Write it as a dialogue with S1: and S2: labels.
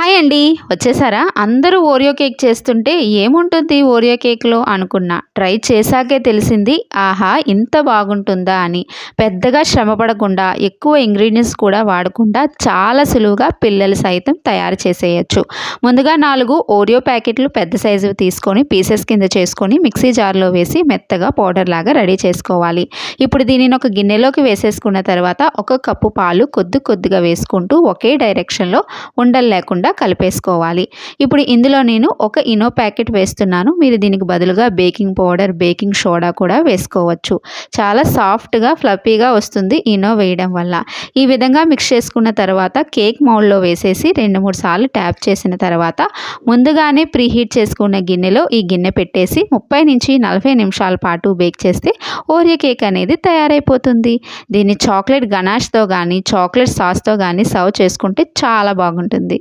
S1: Hi అండి. వచ్చేసారా? అందరూ ఓరియో కేక్ చేస్తుంటే ఏముంటుంది ఓరియో కేక్లో అనుకున్నా. ట్రై చేశాకే తెలిసింది. ఆహా ఇంత బాగుంటుందా అని. పెద్దగా శ్రమ పడకుండా ఎక్కువ ఇంగ్రీడియంట్స్ కూడా వాడకుండా చాలా సులువుగా పిల్లలు సైతం తయారు చేసేయచ్చు. ముందుగా నాలుగు ఓరియో ప్యాకెట్లు పెద్ద సైజు తీసుకొని పీసెస్ కింద చేసుకొని మిక్సీ జార్లో వేసి మెత్తగా పౌడర్ లాగా రెడీ చేసుకోవాలి. ఇప్పుడు దీనిని ఒక గిన్నెలోకి వేసేసుకున్న తర్వాత ఒక కప్పు పాలు కొద్ది కొద్దిగా వేసుకుంటూ ఒకే డైరెక్షన్లో ఉండలు లేకుండా కలిపేసుకోవాలి. ఇప్పుడు ఇందులో నేను ఒక ఇనో ప్యాకెట్ వేస్తున్నాను. మీరు దీనికి బదులుగా బేకింగ్ పౌడర్ బేకింగ్ సోడా కూడా వేసుకోవచ్చు. చాలా సాఫ్ట్గా ఫ్లఫీగా వస్తుంది ఇనో వేయడం వల్ల. ఈ విధంగా మిక్స్ చేసుకున్న తర్వాత కేక్ మౌల్డ్లో వేసేసి రెండు మూడు సార్లు ట్యాప్ చేసిన తర్వాత ముందుగానే ప్రీహీట్ చేసుకున్న గిన్నెలో ఈ గిన్నె పెట్టేసి ముప్పై నుంచి నలభై నిమిషాల పాటు బేక్ చేస్తే ఓరియో కేక్ అనేది తయారైపోతుంది. దీన్ని చాక్లెట్ గనాష్తో కానీ చాక్లెట్ సాస్తో కానీ సర్వ్ చేసుకుంటే చాలా బాగుంటుంది.